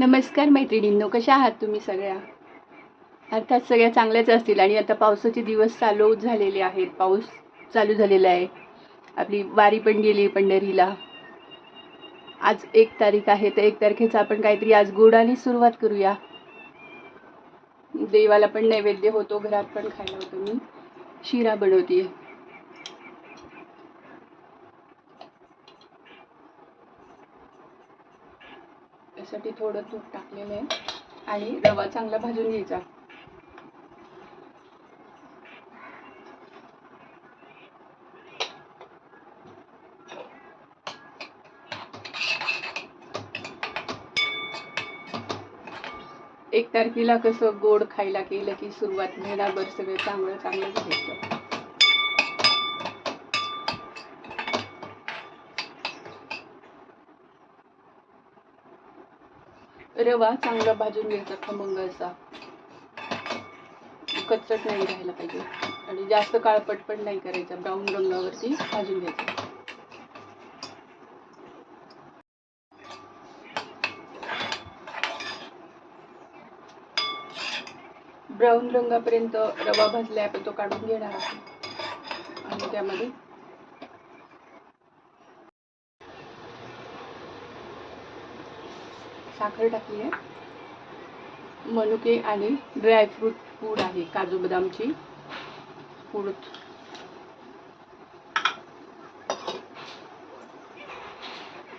नमस्कार मैत्रिणींनो कशा आहात तुम्ही सगळ्या? अर्थात सगळ्या चांगल्याच असतील आणि आता पावसाचे दिवस चालू झालेले आहेत. पाऊस चालू झालेला आहे. आपली वारी पण गेली पंढरीला. आज एक तारीख आहे तर एक तारखेचा आपण काहीतरी आज गोडाने सुरुवात करूया. देवाला पण नैवेद्य होतो घरात पण खायला होतो मी. शिरा बनवते त्यासाठी थोडं तूप टाकलेलं आहे. आणि रवा चांगला भाजून घ्यायचा. एक तारखेला कसं गोड खायला केलं की सुरुवात महिनाभर सगळं चांगलं चांगलं घ्यायचं रवा चांगला भाजून घ्यायचा खमंगाचा कच्चट नाही राहायला पाहिजे. आणि जास्त काळपट पण नाही करायचा ब्राऊन रंगावरती भाजून घ्यायचा. ब्राऊन रंगापर्यंत रवा भाजलाय आपण तो काढून घेणार आहोत. आणि त्यामध्ये साखर टाकली आहे. मनुके आणि ड्रायफ्रूट पूड आहे काजू बदामची पूड.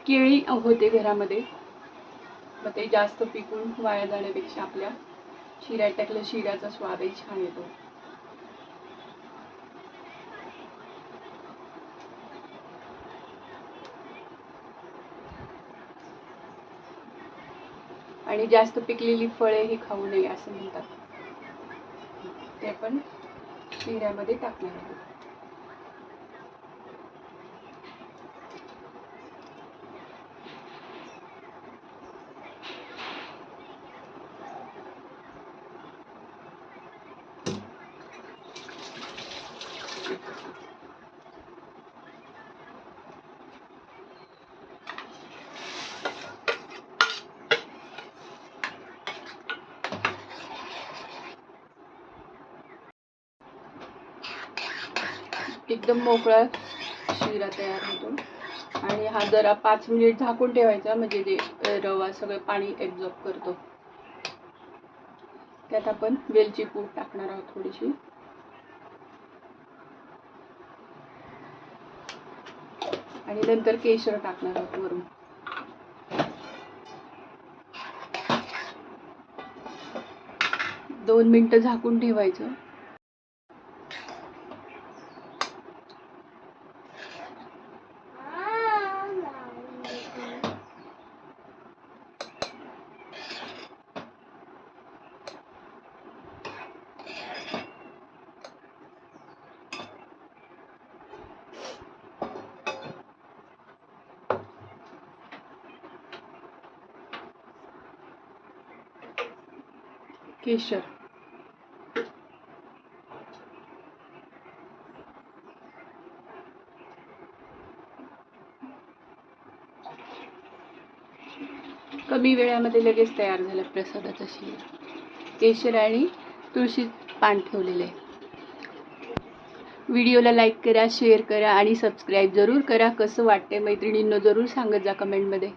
केळी होते घरामध्ये मग ते जास्त पिकून वाया जाण्यापेक्षा आपल्या शिऱ्यात टाकलं शिऱ्याचा स्वादही छान येतो. आणि जास्त पिकलेली फळे ही खाऊ नये असं म्हणतात. ते पण शिऱ्यामध्ये टाकणार एकदम मोकळा शिरा तयार होतो. आणि हा जरा पाच मिनिट झाकून ठेवायचा म्हणजे जे रवा सगळं पाणी ॲब्झॉर्ब करतो. त्यात आपण वेलची पूड टाकणार आहोत थोडीशी. आणि नंतर केशर टाकणार आहोत वरून. दोन मिनटं झाकून ठेवायचं. केशर. कमी वेळामध्ये लगेच तयार झालं प्रसादाचा शिरा. केशर आणि तुळशी पान ठेवलेलं आहे. व्हिडिओला लाईक करा शेअर करा आणि सबस्क्राईब जरूर करा. कसं वाटतंय मैत्रिणींना जरूर सांगत जा कमेंटमध्ये.